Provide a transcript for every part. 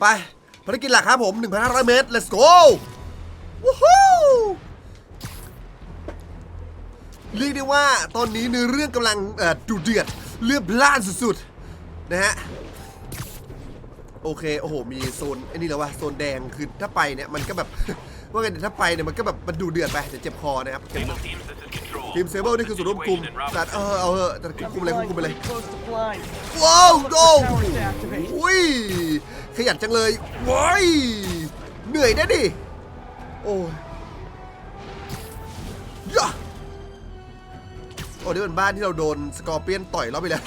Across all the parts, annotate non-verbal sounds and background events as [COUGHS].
ไปภารกิจหลักครับผม 1,500 เมตร let's go วู้ฮู้เรียกได้ว่าตอนนี้เนื้อเรื่องกำลังเอ่อดุเดือดเลือดพล่านสุดๆ นะฮะ โอเค โอ้โห มีโซนไอ้นี่แล้ววะโซนแดงคือถ้าไปเนี่ย มันก็แบบ ว่าไงถ้าไปเนี่ย มันก็แบบมันดูเดือดไปเดี๋ยวเจ็บคอนะครับทีมเซเบิลนี่คือส่วนร่วมกลุ่มแต่เออเอาเถอะแต่คุมเลยคุมไปเลยว้าวโอ้ Towers to activate. อุ้ย ขยันจังเลยว้ายเหนื่อยนะดิ โอ้ยยะโอ้นี่เป็นบ้านที่เราโดนสกอร์เปียนต่อยเราไปแล้ว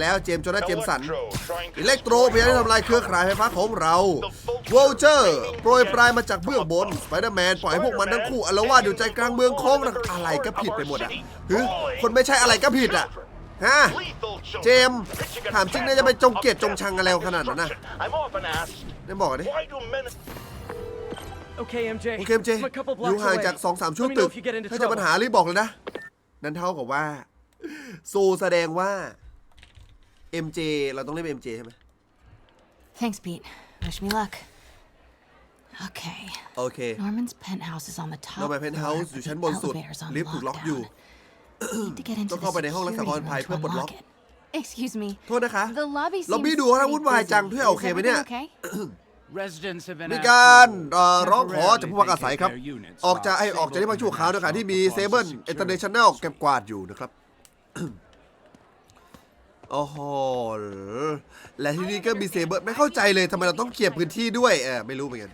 แล้วเจมส์โจนาเจมสันอิเล็กโตรพยายามจะทำลายเครือข่ายไฟฟ้าของเราวอลเจอร์โปรยปลายมาจากเบื้องบนสไปเดอร์แมนปล่อยให้พวกมันทั้งคู่อารวาสอยู่ใจกลางเมืองโค้งระอะไรก็ผิดไปหมดอะฮึคนไม่ใช่อะไรก็ผิดอะฮะเจมส์ถามจริงเนี่ยจะไปจงเกลียดจงชังอะไรขนาดนั้นนะ I'm often asked, ได้บอกดิ why do men Okay, MJ. โอเคเจ I'm a couple อยู่ blocks ห่าง away. จาก2-3ชั่ว Let me ตึ know ก if you get into ถ้าเจะปัญ trouble. หารีบบอกเลยนะ นั่นเท่ากับว่าโซแสดงว่า MJ เราต้องเรียก MJ ใช่ไหม Thanks, Pete. Wish me luck. Okay. โอเค Norman's penthouse is on the top. เราไปเพนท์เฮา floor, ส์ but อยู่ the ชั้นบนสุด elevator's on ลิฟต์ถูกล็อกอยู่ lockdown. Need to get into ต้องเข้าไปในห้องรักษาความปลอดภัย the เพื่อปลดล็อก security room to unlock it. Excuse me. โทษนะคะ The lobby ล็อบ seems บี้ดูเขาทำ pretty วุ่นวายจัง busy. เพื่อโอ Is เคไหมเนี่ย everything okay? Residents have been มี asked การ to เอ่อร้องขอ temporarily จากผู้พักอาศัยครับ vacate their units ออกจาก while ไอออกจากที่พักชั่วคราวด้วยกันที่มีเซเบิล Security อินเตอร์เนชั่นแนลเก็บกวาดอยู่นะครับ โอ้โห และที่นี่ก็มีเซเบิลไม่เข้าใจเลยทำไมเราต้องเคลียร์พื้นที่ด้วยเออไม่รู้เหมือนกัน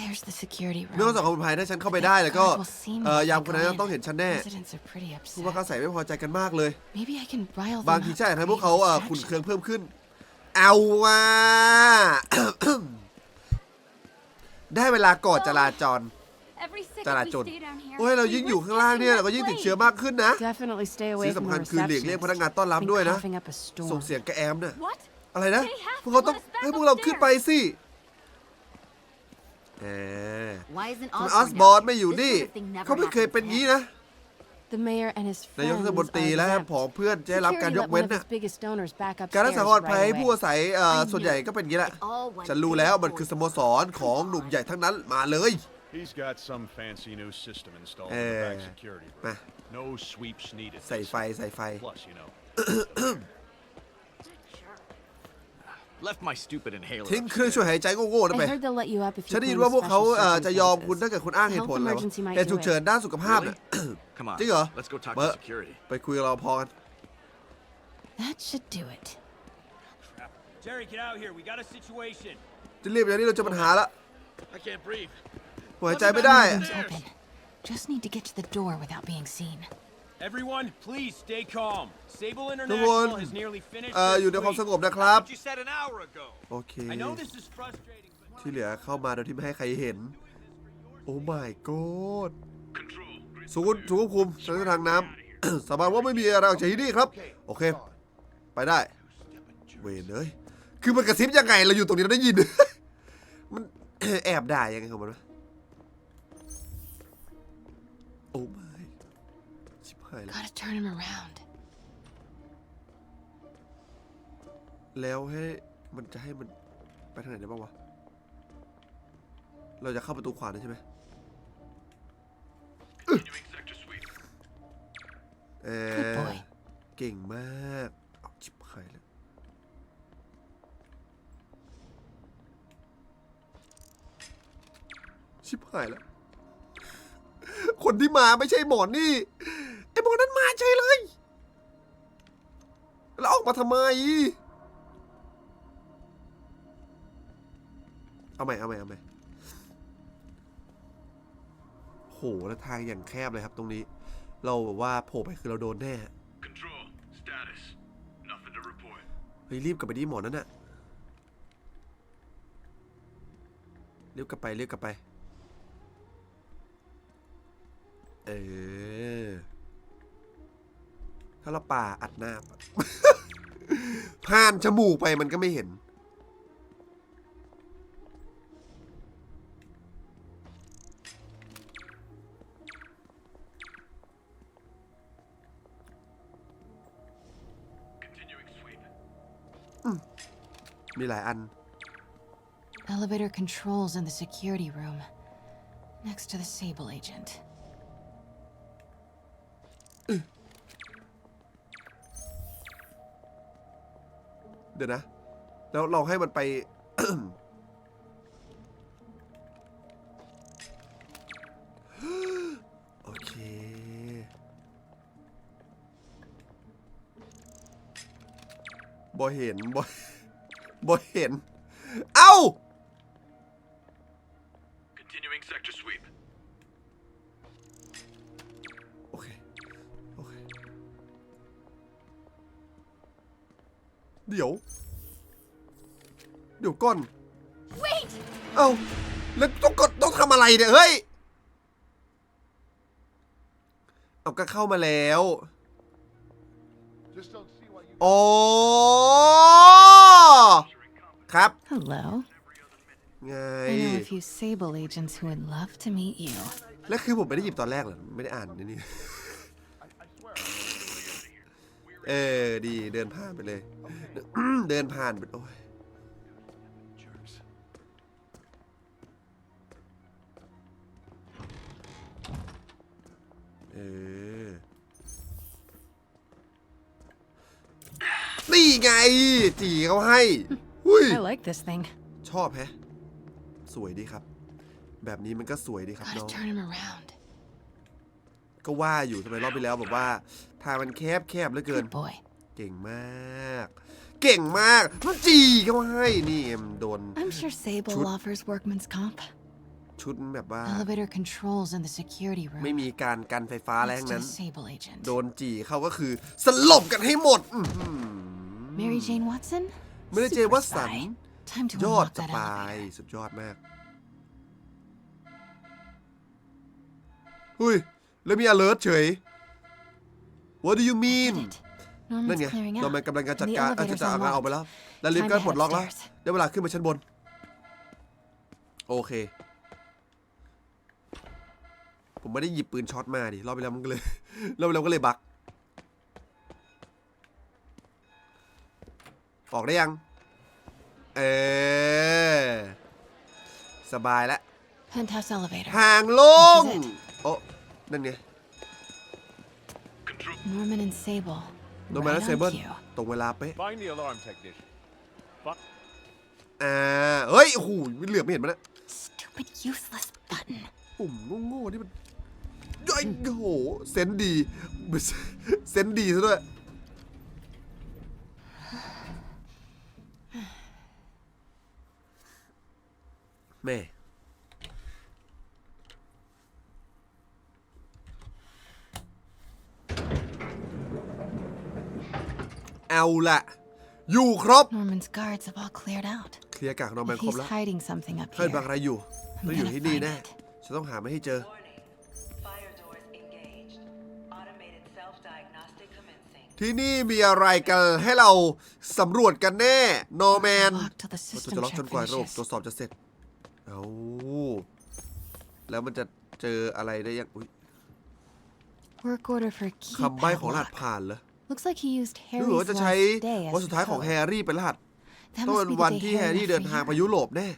There's the security เรื่อง room. สังคมปลอดภัยถ้าฉันเข้าไปได้แล้วก็ God will see me เอ่อ if I ยามคนนั้น go in. ต้องเห็นฉันแน่ Residents are pretty ผู้พัก upset. อาศัยไม่พอใจกันมากเลย Maybe I can rile them บางที up ใช่ to ให้พวก create เขาเอ่อขุน distraction. เคืองเพิ่มขึ้น เอาว่า ได้เวลากอดจราจร Every second จรา we จร stay down here, โอ้ยเรายิ่งอยู่ข้างล่างเนี่ยเราก็ยิ่งติดเชื้อมากขึ้นนะ Definitely stay สิ่ away ง from สำคัญ the คือหลีกเลี่ยงพนักงาน receptionist. ต้อนรับ Been ด้วยนะ coughing up a ส่ง storm. เสียงกระแอมน่ะ What? อะไรนะ They have พวกเขาต้อง to let us back ให้พวกเราขึ้นไป upstairs. สิแหม Why isn't ทำไมออสบอร์ไม่อยู่นี่ เขาไม่เคยเป็นงี้นะ The mayor and his นายก friends เทศมนตรี are และ exempt. ผองเพื่อนจะได้รับการ Security ย let ก one เว้น of น่ะ his biggest donors back การรักษา upstairs ความปลอดภัย right ให้ผู้ away. อาศัยเอ่อส่วนใหญ่ก็เป็นอย่างนี้แหละ all went ฉันรู้แล้วมันคือสโมสรของหนุ่มใหญ่ทั้งนั้นมาเลย He's got some fancy new system installed in Eh, the back security meh. room. No sweeps needed. ใส่ไฟใส่ไฟ Plus, you know. [COUGHS] Left my stupid inhaler. ทิ้งเครื่องช่วยหายใจโง่ๆนั่น I ไป heard they'll let you up if you ฉันได้ยิน claim ว่าพวกเขา special เอ่อจะยอมคุณ circumstances. ถ้าเกิดคุณอ้างเหตุผลอะไรวะ Health emergency might เห[COUGHS] ตุฉุก do เฉิน it. ด้านสุขภาพน่ะ Come on. จริงเหรอ Let's go talk เบอ to ร์ security. ไปคุยกับเราพอกัน That should do it. Jerry, get out here. We got a situation. จะรีบอย่างนี้เราเจะปัญหาละ I can't breathe. หัวใจไม่ได้ Room's open. Just need to get to the door without being seen. Everyone, please stay calm. Sable ทุกคน International has nearly finished เอ่อ their อยู่ในความ sweep. สงบนะครับ You said an hour ago. โอเค I know this is frustrating, but ที่เหลือเข้ามาโดยที่ไม่ให้ใครเห็น โอ้ my god ศูนย์ศูนย์ควบคุมเส้นทางน้ำ สาบานว่าไม่มีอะไรออกจากที่นี่ครับ โอเค ไปได้ เวนเอ้ยคือมันกระซิบยังไง เราอยู่ตรงนี้เราได้ยิน มัน แอบด่ายังไงของมันวะ โอ้ my ชิบหายแล้ว Gotta turn him around. แล้วให้มันจะให้มันไปทางไหนได้บ้างวะ เราจะเข้าประตูขวาได้ใช่ไหมเอ Good อ boy. เก่งมากเอาชิบหายแล้ว ชิบหายแล้ว คนที่มาไม่ใช่หมอนี่ไอ้หมอนั้นมาใช่เลย แล้วออกมาทำไม เอาใหม่เอาใหม่เอาใหม่โหแล้วทางอย่างแคบเลยครับตรงนี้ เราแบบว่าโผล่ไปคือเราโดนแน่ Control. Status. Nothing to report. เฮ้ยรีบกลับไปที่หมอนั่นน่ะรีบกลับไปรีบกลับไป เออ ถ้าเราป่าอัดหน้าผ่านจมูกไปมันก็ไม่เห็น มีหลายอัน Elevator controls in the security room. Next to the Sable agent. ดี๋ยวนะ แล้วเราให้มันไป โอเคบอเห็นบอบอเห็น เอ้า เดี๋ยว เดี๋ยวก่อน Wait! เอ้า แล้วต้องกดต้องทำอะไรเนี่ย เฮ้ย เอาก็เข้ามาแล้ว อ๋อ ครับ Hello. ไง I know a few Sable agents who would love to meet you. แล้วคือผมไม่ได้หยิบตอนแรกเหรอ ไม่ได้อ่านในนี่ เออดีเดินผ่านไปเลย เดินผ่านไปโอ้ยเออนี่ไง จีเขาให้หุ้ย I like this thing. ชอบแฮะ สวยดีครับ แบบนี้มันก็สวยดีครับ Gotta น้อง turn him around. ก็ว่าอยู่ทำไมรอบไปแล้วบอกว่า ทางมันแคบแคบเหลือเกิน Good boy. เก่งมาก เก่งมากมันจีเขาให้นี่เอ็มโดน I'm sure Sable Should- offers workman's comp. ชุดแบบว่า Elevator controls in the security room. ไม่มีการกันไฟฟ้าอะไรทั้ Next ง to นั้น the Sable agent. โดนจีเขาก็คือสลบกันให้หมดอื้อหือ Mary Jane Watson? ไม่ได้เจน Super ว่าสัน spy. Time to ยอด unlock ส that ปาย elevator. สุดยอดมากหุยแล้วมี alert เฉย What do you mean Did it. นั่น Norman's ไง clearing เรา out. มันกำลังจะจัด The การอาจ elevator's จะจัดการออกไป unlocked. แล้ว แล้วลิฟต์ก็ Time to ปลดล็อกแล้ว head upstairs. ได้เวลาขึ้นไปชั้นบน โอเค ผมไม่ได้หยิบปืนช็อตมาดิ รอบไปแล้วมันก็เลย รอบไปแล้วก็เลยบัก ออกได้ยัง เออ สบายแล้ว Penthouse elevator. ห่างโล่ง This is it. โอ้ นั่นไง Control. Norman and Sable. โนแมน Right เซ on เบิล cue. ตรงเวลาเป๊ะ Find the alarm technician. Fuck. อ่า เฮ้ยโอ้โหเหลือบไม่เห็นมันนะ Stupid useless button. ปุ่มโง่ๆนี่มันย่อยโอ้โหเซนส์ดี เซนส์ดีซะด้วย แม่ เอาละอยู่ครบ Norman's guards have all cleared out. เคลียร์กากนอนแมน If ครบ he's แล้ว hiding something up เฮ้ย here, บางอะไรอยู่ ต้องอยู่ที่นี่แน่ find it. ฉันต้องหาไม่ให้เจอ Warning. Fire doors engaged. Automated self-diagnostic commencing. ที่นี่มีอะไรกันให้เราสำรวจกันแน่ นอร์แมน Locked till the ประตู system จะล็อกจ check นกว่าระบบ finishes. ตรวจสอบจะเสร็จ เอาแล้วมันจะเจออะไรได้ยังอุ๊ย Work order for a คำใบ้ keypad ของรหัส lock. ผ่านเหรอ Looks like he used หรือ Harry's ว่าจะใช้ last day as วันสุดท้าย the ของ code. แฮร์รี่เป็นรหัส That ต้อง must เป็น be the วัน day ที่แฮ Harry ร์รี่ left เดิน for ทางไป Europe. ยุโรปแน่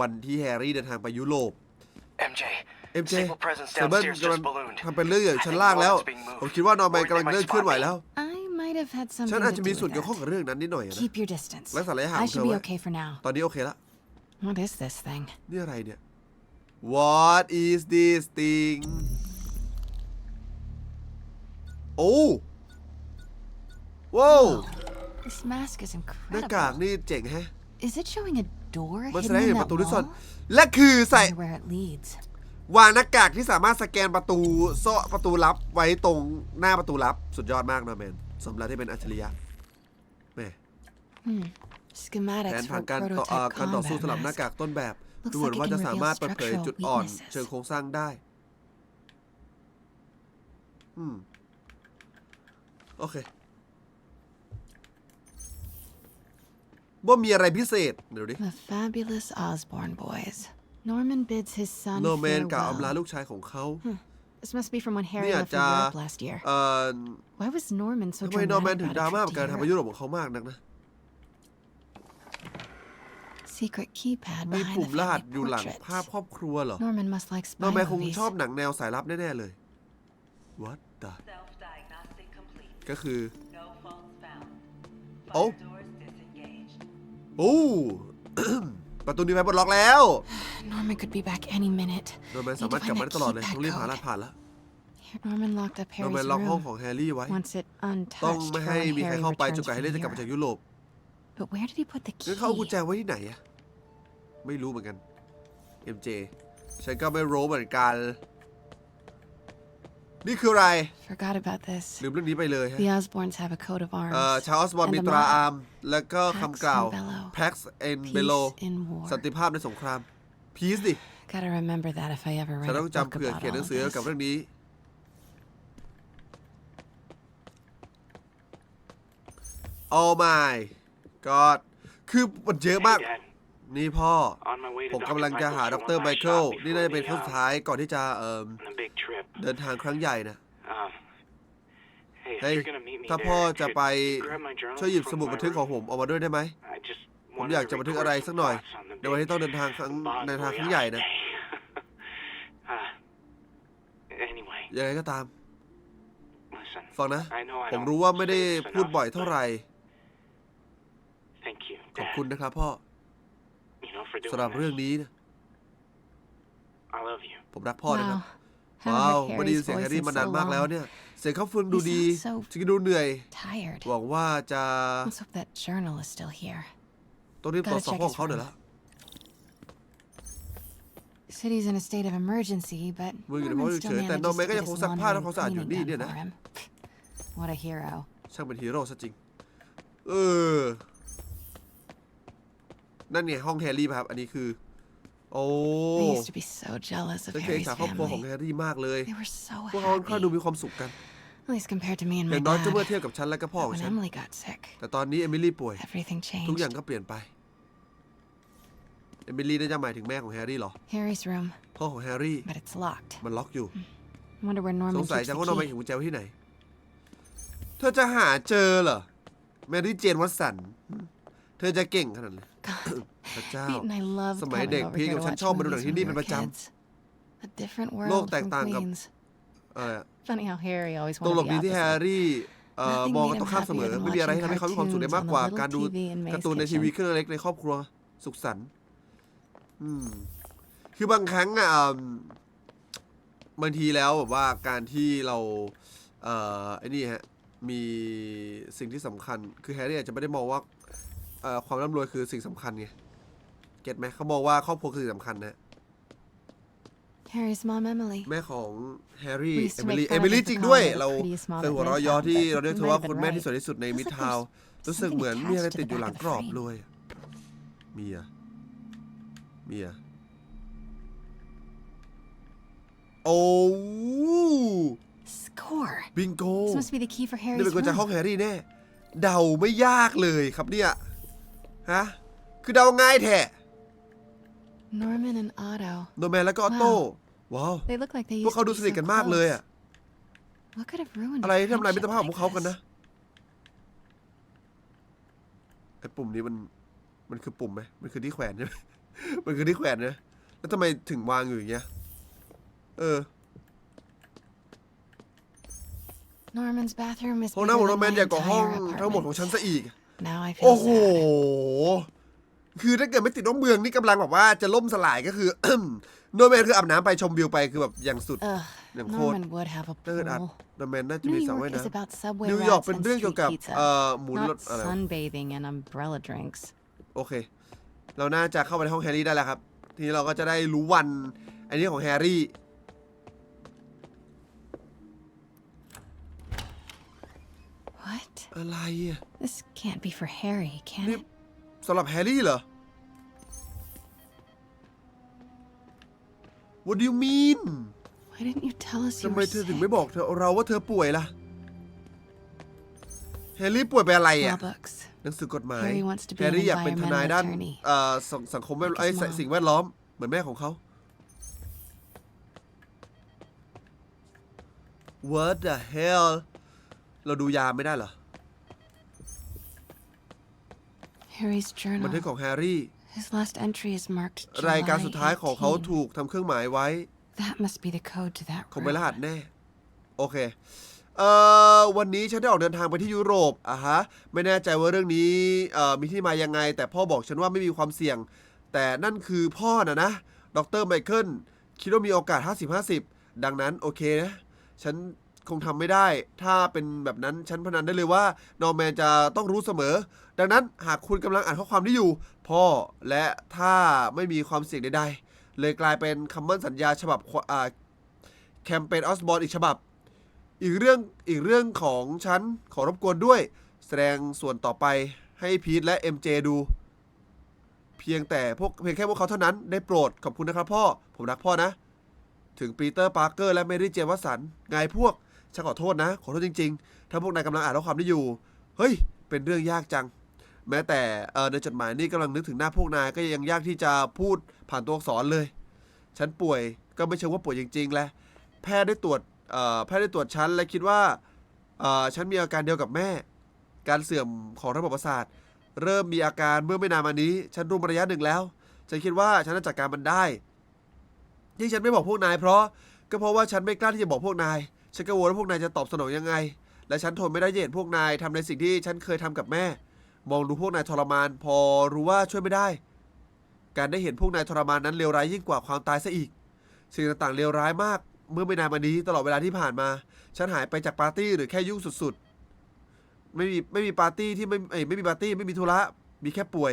วันที่แฮร์รี่เดินทางไปยุโรป MJ, เอ็มเจ Sable presence เซเบิล downstairs กำลัง just ballooned. ทำเป็นเรื่องชั้นล่างแล้วผมคิดว่านอร์แมนกำลังเริ่มเคลื่อนไหวแล้ว I might have had ฉัน something อาจ to จะ do มี with ส่วนเกี่ยวข้อง that. กับเรื่องนั้นนิดหน่อยนะ Keep your distance. รักษาระยะห่าง I เธ should อ be ไว้ okay for now. ตอนนี้โอเคละ What is this thing? นี่อะไรเนี่ย What is this thing โอ้ว้าว This mask is หน้ากาก incredible. นี่เจ๋งแฮะ Is it showing a door มันแส hidden ดงให้ in เห็นป that ระตูที่ซ่อน wall? และคือใส่ Wonder where it leads. วางหน้ากากที่สามารถสแกนประตูโซ่ประตูลับไว้ตรงหน้าประตูลับ สุดยอดมากนะแมนสมแล้วที่เป็นอัจฉริยะแม่ แผ Schematics นผั for งการต่อเอ่อ prototype การต่อสู้สลับหน้า combat กากต้นแบบ Looks ดูเหมือน like it ว่าจะ can สามารถ reveal เปิดเผย structural จุดอ่อน weaknesses เชิงโครงสร้างได้ อืม โอเคว่ามีอะไรพิเศษเดี๋ยวดิ The fabulous Osborne boys. Norman bids his son โนแมนกล่าวอำลา farewell. ลูกชายของเขา This must be from when Harry นี่อาจ left จะ for Europe last year. เอ่อ Why was Norman so ทำไมนอร์แมน dramatic ถึง about ดรา a ม่า trip กับ to การทำไป Europe? ยุโรปของเขามากนักนะ Secret keypad มี behind ปุ่ม the รหัส family อยู่หลัง portraits. ภาพครอบครัวเหรอ Norman must like นอ spy ร์แมนคง movies. ชอบหนังแนวสายลับแน่ๆเลย What the Self-diagnostic complete. ก็คือ No phones found. Oh. Fire doors disengaged. โอ้ประตูนี้ไปปลดล็อกแล้ว Norman could be back any minute. นอร์แมน Need สามารถ to กลับ find มาได้ that ตลอดเลย keypad ต้องรีบหารหัส code. ผ่านแล้ว Norman locked up นอร์แม Harry's นล็อกห้อง room. ของแฮร์รี่ไว้ Wants it ต้อง untouched ไม่ for ให้ when มีใคร Harry เข้าไป returns จนกว่าแฮร์รี่จะกลับ from มาจาก Europe. ยุโรป But where did he put the งั้นเขาเอากุญ key? แจไว้ที่ไหนอะไม่รู้เหมือนกัน MJ ฉันก็ไม่รู้เหมือนกัน นี่คืออะไร Forgot about this. ลืมเรื่องนี้ไปเลยฮะ The Osbornes have a coat of เอ่อ arms. ชาร์ลส์บอล And มี the ตรา motto, อาร์มแล้วก็ Pax คำกล่าว in bello. Pax in Bello Peace in war. สันติภาพในสงคราม Peace ดิ Gotta remember that if I ever ฉัน write ต้อ a ง book จำเผื่อ about เขียน all หนั of งสือเกี่ยวกับ this. เรื่องนี้ Oh my god คือมันเยอะมาก นี่พ่อ On my way ผมกำลังจะหาดรไมเคิลนี่น่าจะเป็นครั้งสุดท้ายก่อนที่จะเอ่อ on a big trip. เดินทางครั้งใหญ่นะ Um, hey, if เฮ้ย you're gonna meet me ถ้า there, พ่อจะ could ไป you grab my journal ช่วยหยิบ from สมุด my บันทึกของ room? ผมออกมาด้วยได้ไหม I just ผม wanted อยาก to จะบันทึก record อะไร some สักหน่อย thoughts on the ในวันที่ big ต้องเดินทางครั้ง Bond ในทาง Boy ครั้งใหญ่นะ holiday. uh, anyway, ยังไงก็ตาม listen. ฟังนะ I know I ผม don't รู้ว่าไม่ได้ say this พูด enough, บ่อยเท่า but ไหร่ Thank you, ขอบ Dad. คุณนะครับพ่อ You know, for doing สำหรับ this. เรื่องนี้นะ I love you. ผมรักพ่อนะครับ Wow. ว้าว Haven't ไม่ heard ได้ยินเสียงแฮ Harry's ร์รี่ voice มานาน in so มากแล้ว long. เนี่ย เสียงเขาฟังดูดี He sounds so จริงๆดูเหนื่อย Tired. หวังว่าจะ Let's hope that journal is still here. ต้องรีบตรวจสอบ Gotta check ห้อง his เขาหน่อยละ City's in a state of emergency, but มึงอยู่ในห้อง Norman เฉ still ยๆแต่ manages นอร์แมน to ก็ get ยังคง his ซักผ้า laundry ทำความสะอาด and อยู่ cleaning นี่เนี่ย done นะ for him. What a hero. ช่างเป็นฮีโร่ซะจริง เออ นั่นเนี่ยห้องแฮร์รี่ป่ะครับ อันนี้คือ โอ้ I used to be so jealous of ฉันเคย Harry's สาครอบครัวของแฮ family. ร์รี่มากเลย They were so พวกเขาค่อนข้างดู happy. มีความสุขกัน At least compared to me and อ my ย่างน้อยก็เมื่อ dad. เทียบกับฉันและก็พ่อ But ของ when ฉัน Emily got sick, แต่ตอนนี้เอมิลี่ป่วย everything ทุกอย่าง changed. ก็เปลี่ยนไป เอมิลี่น่าจะหมายถึงแม่ของแฮร์รี่เหรอ Harry's room, พ่อของแฮร์รี่ but it's locked. มันล็อกอยู่ Wonder where ส Norman งสัย keeps จัง the ว่านอร์แมน key. เข็มกุญแจไว้ที่ไหน เธอจะหาเจอเหรอ แมรี่เจนวัตสัน เธอจะเก่งขนาดไหน God, พระเจ้า Pete and I loved สมัย coming เด็ก over พี่ here กับ to ฉัน watch ชอบมาดูหนัง movies ที่ when นี่ we เป็น were ประจ kids. A different โลก world แตก from ต่างกับ Queens. ำอะไรอะ Funny how Harry always ตล wanted ก the ดีที่แฮ opposite. ร์รี่เอ่อ Nothing มอง made กัน him ตรงข้ามเสมอ happier than ไม่มีอะไรที่ watching ทำให้เขามีความสุขได้มากกว่า cartoons on the การดู little TV in May's การ์ตูนในที kitchen. วีเครื่องเล็กในครอบครัวสุขสันต์อืมคือบางครั้งอะอืมบางทีแล้วแบบว่าการที่เรา เอ่อไอ้นี่ฮะ มีสิ่งที่สำคัญ คือแฮร์รี่อาจจะไม่ได้มองว่า เอ่อความร่ำรวยคือสิ่งสำคัญไงเก็ตไหมเขามองว่าครอบครัวคือสิ่งสำคัญนะ Harry's mom, Emily. แม่ของแฮร์รี่ We used เอ to มิ make ลี่ fun เอ of มิ him ลี่ for จริง calling ด้วย her the เรา prettiest mom เคย at หัวเราะ Midtown, เยอที่ but เราเรียกเธอ might ว่า have คุณ been แม่ right. ที่สวยที่สุดในมิด Looks like ทาวน์ there's รู้สึกเหมือน something มีอะไร attached to ติด the อยู่ห back ลัง of the กรอบ frame. เลยมีอะมีอะโอ้ Score. บิงโก This must be the key for นี่ Harry's เป็นกุญแจห้อง room. แฮร์รี่แน่ เดาไม่ยากเลยครับเนี่ย ฮะ คือเดาง่ายแท้ Norman and Otto. โนแมนแล้วก็ออโต้ ว้าว They look like they พวก used เขา to ดู be สนิท so กันมากเลย close. อะ What could have ruined อะไร a ที่ทำลายมิตร friendship ภาพของ like เขากัน this? นะ ไอ้ปุ่มนี้มัน มันคือปุ่มไหม มันคือที่แขวนใช่ไหม มันคือที่แขวนนะ แล้วทำไมถึงวางอยู่อย่างเงี้ย เออ Norman's bathroom is ห้อง bigger น้ำของโน than แมน my ใหญ่กว่าห้อง entire ทั้งหมดของฉัน apartment. ซะอีก Now I feel โอ้โห sad. คือถ้าเกิดไม่ติดน้องเมืองนี่กำลังแบบว่าจะล่มสลายก็คือ โนแมนคืออาบน้ำไปชมวิวไปคือแบบอย่างสุด Ugh, Yang khôn. Norman would have a ถ้าเกิดอัด pool. โนแมนน่าจะมี New สระ York ว่าย is น้ำ about subway นิวยอร์ก rats เป็น and เรื่องเกี่ยว street กับ pizza, เอ่อหมูรถ not อะไรวะ sunbathing and umbrella drinks. โอเค เราน่าจะเข้าไปในห้องแฮร์รี่ได้แล้วครับ ทีนี้เราก็จะได้รู้วัน อันนี้ของแฮร์รี่ What? อะไรอะ This can't be for Harry, can นี่ it? สำหรับแฮร์รี่เหรอ What do you mean What Why didn't you tell us you ทำไม were เธอถึง sick? ไม่บอกเธอเราว่าเธอป่วยล่ะ แฮร์รี่ป่วยเป็นอะไรอะ Law books. หนังสือกฎหมาย Harry wants to be แฮร์รี่ an อยากเป็นทนายด้าน environmental attorney. เอ่อสังสังคมแวด Like ไอ้ย his mom. สิ่งแวดล้อม เหมือนแม่ของเขา What the hell เราดูยามไม่ได้เหรอ Harry's บันทึก journal. ของแฮร์รี่ His last entry is marked ราย July การสุดท้ายของเขา 18. ถูกทำเครื่องหมายไว้ That must be the code to that คงเป็นรหัส room. แน่ โอเค เอ่อ วันนี้ฉันได้ออกเดินทางไปที่ยุโรปอะฮะ ไม่แน่ใจว่าเรื่องนี้เอ่อมีที่มายังไง แต่พ่อบอกฉันว่าไม่มีความเสี่ยง แต่นั่นคือพ่อนะนะ ดรไมเคิลคิดว่ามีโอกาส 50-50 ดังนั้นโอเคนะ ฉัน คงทำไม่ได้ ถ้าเป็นแบบนั้นฉันพนันได้เลยว่านอร์แมนจะต้องรู้เสมอ ดังนั้นหากคุณกำลังอ่านข้อความนี้อยู่ พ่อและถ้าไม่มีความเสี่ยงใดๆ เลยกลายเป็นคำมั่นสัญญาฉบับแคมเปญออสบอร์อีกฉบับ อีกเรื่องอีกเรื่องของฉันขอรบกวนด้วย แสดงส่วนต่อไปให้พีทและ MJ ดู เพียงแต่พวกเพียงแค่พวกเขาเท่านั้นได้โปรดขอบคุณนะครับพ่อ ผมรักพ่อนะ ถึงปีเตอร์ปาร์เกอร์และเมรี่เจวัสันไงพวก ฉันขอโทษนะ ขอโทษจริง ๆ ถ้าพวกนายกำลังอ่านข้อความนี้อยู่ เฮ้ย เป็นเรื่องยากจัง แม้แต่ในจดหมายนี่กำลังนึกถึงหน้าพวกนายก็ยังยากที่จะพูดผ่านตัวอักษรเลย ฉันป่วยก็ไม่เชิงว่าป่วยจริงๆแหละแพทย์ได้ตรวจแพทย์ได้ตรวจฉันและคิดว่าฉันมีอาการเดียวกับแม่ การเสื่อมของระบบประสาท เริ่มมีอาการเมื่อไม่นานมานี้ ฉันรู้มาระยะหนึ่งแล้ว ฉันคิดว่าฉันจะจัดการมันได้ที่ฉันไม่บอกพวกนายเพราะก็เพราะว่าฉันไม่กล้าที่จะบอกพวกนาย ฉันกังวลว่าพวกนายจะตอบสนองยังไง และฉันทนไม่ได้เห็นพวกนายทำในสิ่งที่ฉันเคยทำกับแม่ มองดูพวกนายทรมาน พอรู้ว่าช่วยไม่ได้ การได้เห็นพวกนายทรมานนั้นเลวร้ายยิ่งกว่าความตายซะอีก สิ่งต่างๆเลวร้ายมาก เมื่อไม่นานมานี้ตลอดเวลาที่ผ่านมา ฉันหายไปจากปาร์ตี้หรือแค่ยุ่งสุดๆ ไม่มีไม่มีปาร์ตี้ที่ไม่ไม่มีปาร์ตี้ไม่มีธุระ มีแค่ป่วย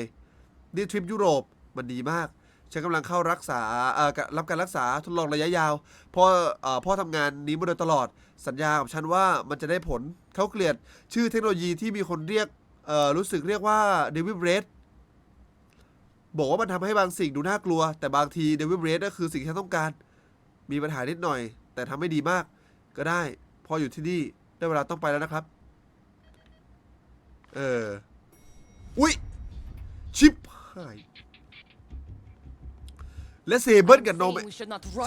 นี่ทริปยุโรปมันดีมาก ฉันกำลังเข้ารักษาเอ่อรับการรักษาทดลองระยะยาวพ่อเอ่อพ่อทำงานนี้มาโดยตลอดสัญญากับฉันว่ามันจะได้ผลเขาเกลียดชื่อเทคโนโลยีที่มีคนเรียกเอ่อรู้สึกเรียกว่าเดวิดเรดบอกว่ามันทำให้บางสิ่งดูน่ากลัว แต่บางทีเดวิดเรดก็คือสิ่งที่ฉันต้องการ มีปัญหานิดหน่อย แต่ทำไม่ดีมาก ก็ได้ พออยู่ที่นี่ได้เวลาต้องไปแล้วนะครับ เออ อุ๊ย ชิปหาย และเซเบิลกับโนแมน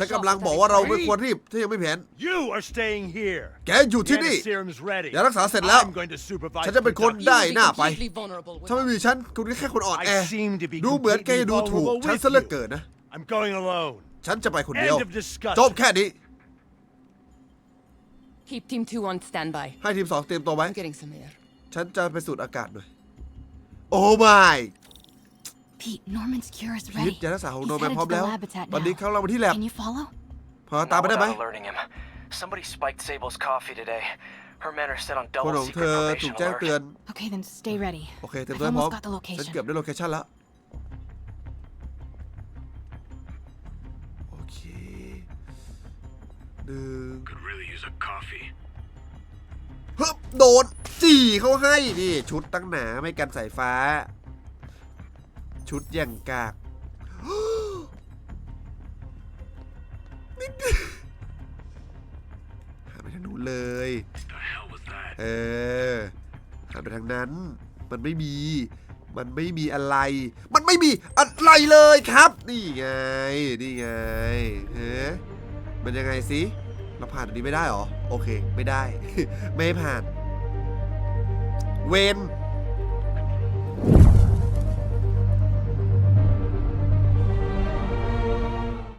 ฉันกำลังบอกว่าเราไม่ควรรีบถ้ายังไม่แผน You are staying here. แกอยู่ที่ The นี่ serum's ready. ยารักษาเสร็จแล้ว I'm going to supervise ฉันจะเป็นคน production. ได้หน้าไป vulnerable ถ้าไม่มีฉันคุณก็แค่คนอ่อนแอ I seem to be ดูเหมือนแกจะดูถูก completely ฉัน vulnerable ซะเหลือ with เกิน you. นะ I'm going alone. ฉันจะไปคนเดียว End of discussion. จบแค่นี้ Keep team 2 on standby. ให้ทีมสองเตรียมตัวไว้ I'm getting some air. ฉันจะไปสูดอากาศหน่อย โอ้ไม่ Pete, Norman's cure is พีท ready. ยารักษาของ He's โนแมน headed พร้อม to the แล้ว habitat ตอนนี้ now. เขากำลังมาที่แลบ Can you follow? พอตามไปได้ไหม without alerting him. Somebody spiked Sable's coffee today. Her men are set on คน double ของเธ secret อถูก probation แจ้ง alert. เตือน Okay, then stay ready. โอเค เตรียม I've ตัวให้พร้อม almost got the ฉัน location. เกือบได้โลเคชั่นแล้ว โอเคหนึ่ง Could really use a coffee. ฮึบโดน จี่เขาให้ นี่ ชุดตั้งหนาไม่กันสายฟ้า ชุดอย่างกากนี่หาไปทางนู้นเลย เออหันไปทางนั้น มันไม่มี มันไม่มีอะไร มันไม่มีอะไรเลยครับ นี่ไง นี่ไงเฮ้มันยังไงสิเราผ่านอันนี้ไม่ได้หรอ โอเค ไม่ได้ ไม่ผ่าน เวน